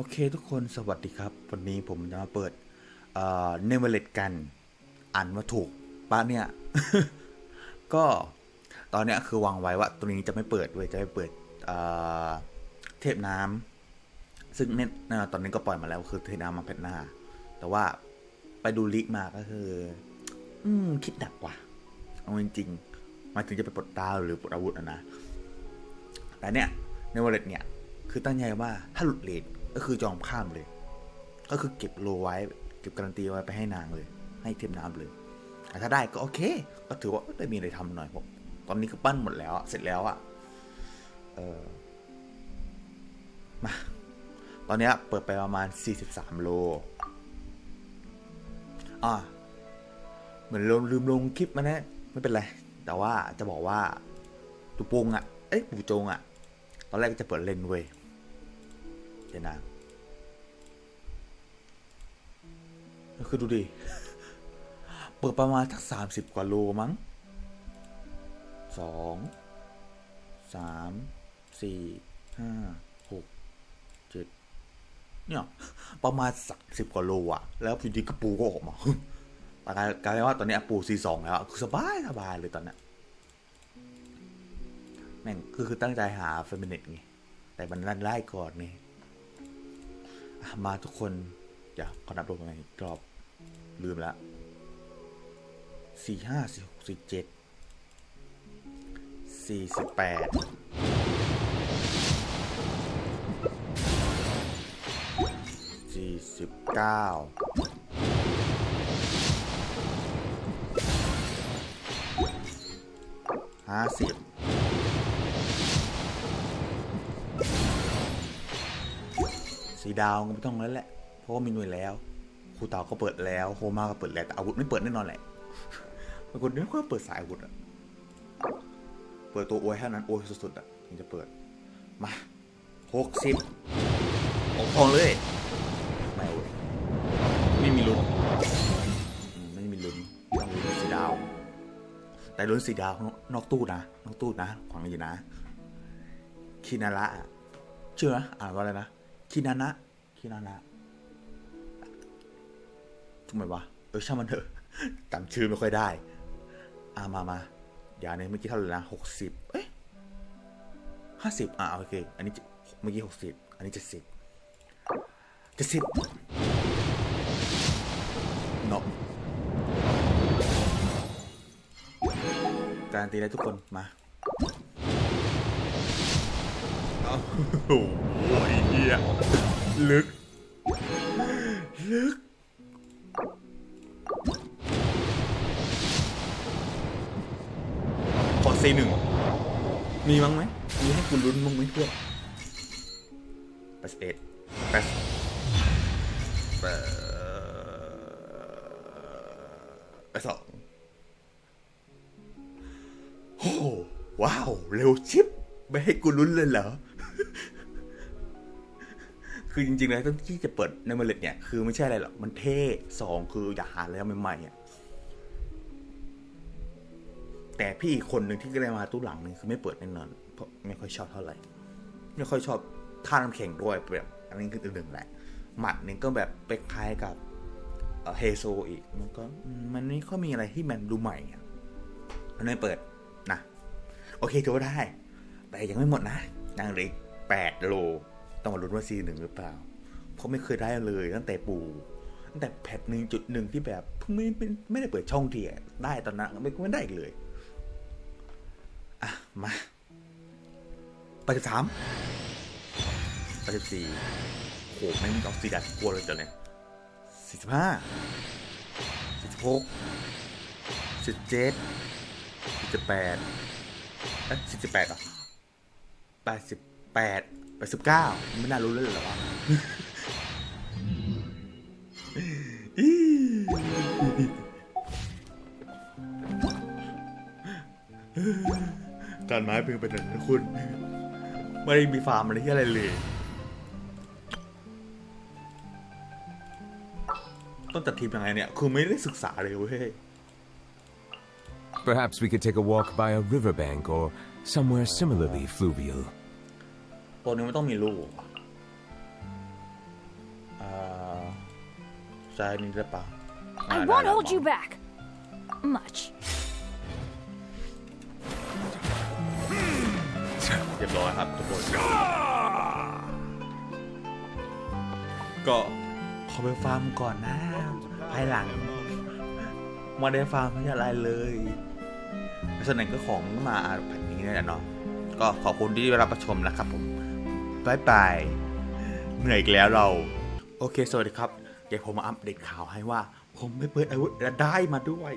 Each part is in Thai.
โอเคทุกคนสวัสดีครับ วันนี้ผมจะมาเปิดเนเวเลตกัน อ่านว่าถูกปะเนี่ย ก็ตอนเนี้ยคือวางไว้ว่าตัวนี้จะไม่เปิดเว้ยจะไม่เปิดเทพน้ำซึ่งเนี่ยตอนนี้ก็ปล่อยมาแล้วคือเทพน้ำมาเพชรหน้า แต่ว่าไปดูลิกมาก็คือ อืมคิดหนักกว่าเอาจริงๆหมายถึงจะไปปลดดาวหรือปลดอาวุธอะนะแต่เนี่ยในวอลเล็ตเนี่ย คือตั้งใจว่าถ้าหลุดเลท ก็คือจองข้ามเลย ก็คือเก็บโลไว้ เก็บการันตีไว้ไปให้นางเลย ให้เทมน้ำเลยถ้าได้ก็โอเค ก็ถือว่าได้มีอะไรทำหน่อยผมตอนนี้ก็ปั้นหมดแล้วเสร็จแล้วอะเออมาตอนนี้เปิดไปประมาณ 43 โล อ่า เหมือนลืมลืมลงคลิปมานะ ไม่เป็นไร แต่ว่าจะบอกว่าตูปงอะเอ้ย ปูจงอะตอนแรกจะเปิดเลนเว้ย ยวนะคือดูดิ เปิดประมาณทักสามสิบกว่าโลมั้งสองสามสี่ห้าหกเจ็ดเนี่ยประมาณสามสิบกว่าโลอะแล้วอยู่ดีกระปูก็ออกมาแต่กลายกลายเป็นว่าตอนนี้ปูซีสองแล้วคือสบายสบายเลยตอนเนี้ยแม่งคือคือตั้งใจหาเฟมินิตไงแต่มันลั่นไล่ก่อนไงอ่ มาทุกคนเดี๋ยวขอนับรวมกันอีกรอบ ลืมแล้วสี่ห้าสี่หกสี่เจ็ดสี่สิบแปดสี่สิบเก้าห้าสิบ สีดาวไม่ต้องแล้วแหละ เพราะว่ามีหน่วยแล้วครูเต่าก็เปิดแล้วโฮมาก็เปิดแล้วแต่อาวุธไม่เปิดแน่นอนแหละปรากฏเนี่ยก็เปิดสายอาวุธอะเปิดตัวอวยเท่านั้นอวยสุดๆอะถึงจะเปิด มาหกสิบออกทองเลยไม่เว้ยไม่มีลุ้นไม่มีลุ้นต้องลุ้นสีดาว แต่ลุ้นสีดาวนอกตู้นะนอกตู้นะขวางอยู่นะ คินาระอะชื่อนะอ่านว่าอะไรนะ คินานะ คินานะทำไมวะ เออช่างมันเถอะจำชื่อไม่ค่อยได้ อ่ามามาอย่าในเมื่อกี้เท่าไหร่นะหกสิบเอ๊ะห้าสิบอ่าโอเค อันนี้เมื่อกี้หกสิบอันนี้เจ็ดสิบเจ็ดสิบเนกการันตีได้ทุกคน มาโอ้โหเฮีย ลึก ลึก ขอซีหนึ่ง มีมั้งไหม มีให้คุณลุ้นมั้งไหมเพื่อนแปดสิบเอ็ดแปดแปดแปดสองโอ้โหว้าว เร็วชิป ไม่ให้กูลุ้นเลยเหรอ คือจริงๆแล้วต้นที่จะเปิดในเมล็ดเนี่ย คือไม่ใช่อะไรหรอก มันเท่สองคืออยากหาอะไรใหม่ๆอะแต่พี่อีกคนหนึ่งที่ก็ได้มาตู้หลังนึงคือไม่เปิดแน่นอน เพราะไม่ค่อยชอบเท่าไหร่ ไม่ค่อยชอบท่าน้ำแข็งด้วยแบบอันนี้คือหนึ่งแหละ หมัดนี่ก็แบบไปคล้ายกับเฮโซอีก มันก็มันไม่ค่อยมีอะไรที่มันดูใหม่อะมันไม่เปิดนะ โอเคถือว่าได้ แต่ยังไม่หมดนะยังเหลือแปดโล ต้องมาลุ้นว่าซีหนึ่งหรือเปล่า เพราะไม่เคยได้เลยตั้งแต่ปูตั้งแต่แพทหนึ่งจุดหนึ่งที่แบบไม่ไม่ไม่ได้เปิดช่องทีอะได้ตอนนั้นไม่ไม่ได้อีกเลย อะ มาแปดสิบสามแปดสิบสี่โหไม่มีออกซิดัสกลัวเลยจ้ะเนี่ยสี่สิบห้าสี่สิบหกสี่สิบเจ็ดสี่สิบแปดเอ๊ะสี่สิบแปดเหรอแปดสิบแปด แปสิบเก้าไม่น่ารู้เลยเหรอวะการไม้เป็นเป็นอย่งนั้นคุณไม่ได้มีฟาร์มอะไรที่อะไรเลย ต้องจัดทีมยังไงเนี่ย คือไม่ได้ศึกษาเลยเว้ย Perhaps we could take a walk by a riverbank or somewhere similarly fluvial. ตัวนี้ไม่ต้องมีลูกใจนี่ได้ปะ I อ่า won't ได้ hold ได้ you back. Much. เรียบร้อยครับทุกคน ก็ขอไปฟาร์มก่อนนะ ภายหลังไมาได้ฟาร์มไม่อะไรเลยส่วนไหนก็ของมาอ่านแผ่นนี้เนี่ยแหละเนาะก็ขอบคุณที่รับประชมนะครับผม บายบายเหนื่อยอีกแล้วเรา โอเค สวัสดีครับ เดี๋ยวผมมาอัปเดตข่าวให้ว่า ผมไม่เปิดอาวุธและได้มาด้วย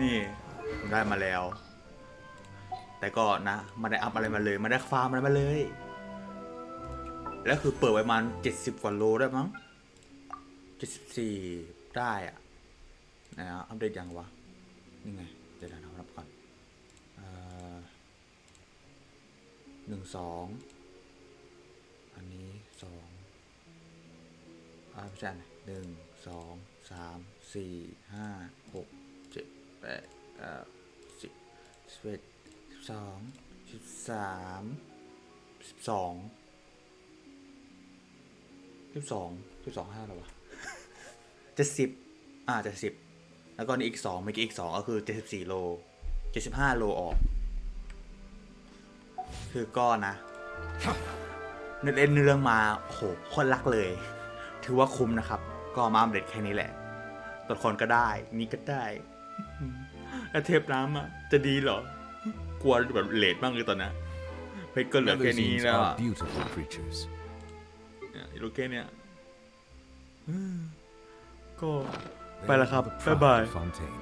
นี่ผมได้มาแล้ว แต่ก็นะไมาได้อัพอะไรมาเลยไมาได้ฟาร์มอะไรมาเลย แล้วคือเปิดไว้ประมาณเจ็ดสิบกว่าโลได้มั้งเจ็ดสิบสี่ได้อะนะอัปเดตยังวะ นี่ไง เดี๋ยวนะนับก่อน หนึ่งสองอันนี้สองอาไม่ใช่อันไหนึ่งสองสามสี่ห้าหกเจ็ดแปดเก้าสิบสิบเอ็ดสิบสองสิบสามสิบสองสิบสองสิบสองห้าแล้ววะเจ็ดสิบอ่าเจ็ดสิบแล้วก็นี่อีกสองเมื่อกี้อีกสองก็คือเจ็ดสิบสี่โลเจ็ดสิบห้าโลออก คือก็นะเนื้อเล่นเรื่องมาโอ้โหโคนรักเลย ถือว่าคุ้มนะครับ ก็มาอัปเดตแค่นี้แหละตัวละครก็ได้ นี่ก็ได้แล้วเทปน้ำอะ จะดีเหรอ กลัวแบบเลทมากเลยตอนเนี้ยเพชรก็เหลือแค่นี้ Melusines แล้ว are อะ beautiful creatures. เนี่ยเหลือแค่เนี้ยอืมก็ They ไปแล้วครับ are the บ๊ายบาย pride of Fontaine.